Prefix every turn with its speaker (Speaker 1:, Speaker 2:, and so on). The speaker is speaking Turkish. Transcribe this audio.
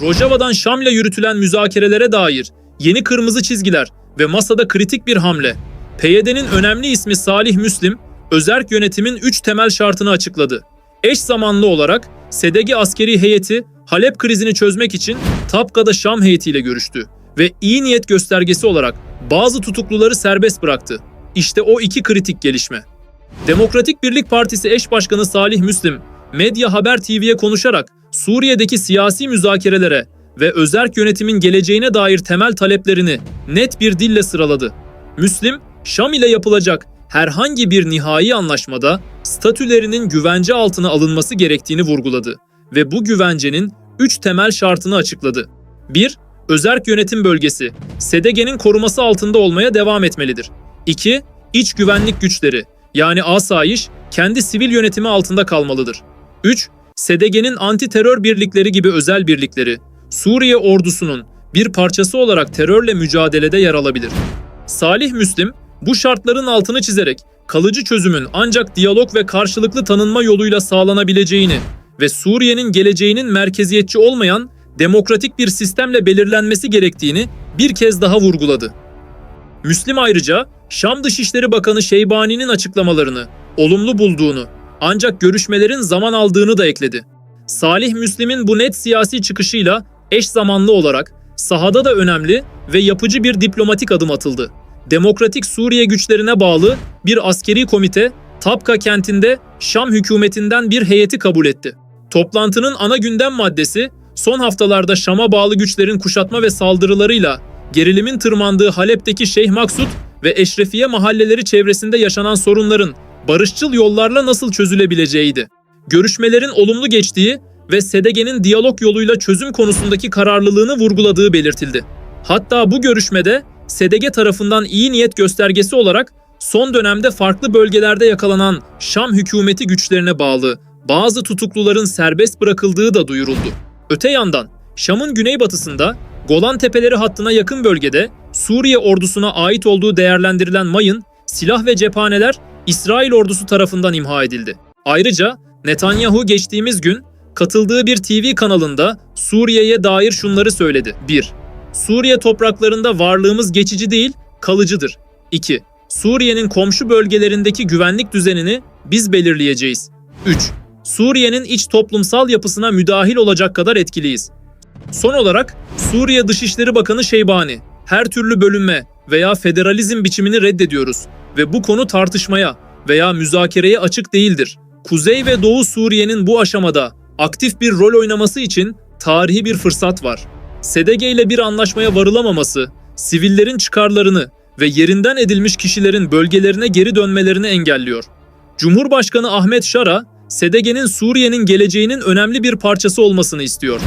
Speaker 1: Rojava'dan Şam'la yürütülen müzakerelere dair yeni kırmızı çizgiler ve masada kritik bir hamle. PYD'nin önemli ismi Salih Müslim, özerk yönetimin 3 temel şartını açıkladı. Eş zamanlı olarak SDG askeri heyeti Halep krizini çözmek için Tapka'da Şam heyetiyle görüştü ve iyi niyet göstergesi olarak bazı tutukluları serbest bıraktı. İşte o iki kritik gelişme. Demokratik Birlik Partisi eş başkanı Salih Müslim, Medya Haber TV'ye konuşarak Suriye'deki siyasi müzakerelere ve özerk yönetimin geleceğine dair temel taleplerini net bir dille sıraladı. Müslim, Şam ile yapılacak herhangi bir nihai anlaşmada statülerinin güvence altına alınması gerektiğini vurguladı ve bu güvencenin üç temel şartını açıkladı. 1. Özerk yönetim bölgesi, SDG'nin koruması altında olmaya devam etmelidir. 2. İç güvenlik güçleri, yani asayiş, kendi sivil yönetimi altında kalmalıdır. 3. SDG'nin anti terör birlikleri gibi özel birlikleri, Suriye ordusunun bir parçası olarak terörle mücadelede yer alabilir. Salih Müslim, bu şartların altını çizerek kalıcı çözümün ancak diyalog ve karşılıklı tanınma yoluyla sağlanabileceğini ve Suriye'nin geleceğinin merkeziyetçi olmayan demokratik bir sistemle belirlenmesi gerektiğini bir kez daha vurguladı. Müslim ayrıca Şam Dışişleri Bakanı Şeybani'nin açıklamalarını olumlu bulduğunu ancak görüşmelerin zaman aldığını da ekledi. Salih Müslim'in bu net siyasi çıkışıyla eş zamanlı olarak sahada da önemli ve yapıcı bir diplomatik adım atıldı. Demokratik Suriye güçlerine bağlı bir askeri komite Tapka kentinde Şam hükümetinden bir heyeti kabul etti. Toplantının ana gündem maddesi son haftalarda Şam'a bağlı güçlerin kuşatma ve saldırılarıyla gerilimin tırmandığı Halep'teki Şeyh Maksut ve Eşrefiye mahalleleri çevresinde yaşanan sorunların barışçıl yollarla nasıl çözülebileceğiydi. Görüşmelerin olumlu geçtiği ve SDG'nin diyalog yoluyla çözüm konusundaki kararlılığını vurguladığı belirtildi. Hatta bu görüşmede SDG tarafından iyi niyet göstergesi olarak son dönemde farklı bölgelerde yakalanan Şam hükümeti güçlerine bağlı bazı tutukluların serbest bırakıldığı da duyuruldu. Öte yandan Şam'ın güneybatısında Golan Tepeleri hattına yakın bölgede Suriye ordusuna ait olduğu değerlendirilen mayın, silah ve cephaneler İsrail ordusu tarafından imha edildi. Ayrıca Netanyahu geçtiğimiz gün katıldığı bir TV kanalında Suriye'ye dair şunları söyledi. 1. Suriye topraklarında varlığımız geçici değil, kalıcıdır. 2. Suriye'nin komşu bölgelerindeki güvenlik düzenini biz belirleyeceğiz. 3. Suriye'nin iç toplumsal yapısına müdahil olacak kadar etkiliyiz. Son olarak Suriye Dışişleri Bakanı Şeybani, her türlü bölünme veya federalizm biçimini reddediyoruz ve bu konu tartışmaya veya müzakereye açık değildir. Kuzey ve Doğu Suriye'nin bu aşamada aktif bir rol oynaması için tarihi bir fırsat var. SDG ile bir anlaşmaya varılamaması, sivillerin çıkarlarını ve yerinden edilmiş kişilerin bölgelerine geri dönmelerini engelliyor. Cumhurbaşkanı Ahmet Şara, SDG'nin Suriye'nin geleceğinin önemli bir parçası olmasını istiyor.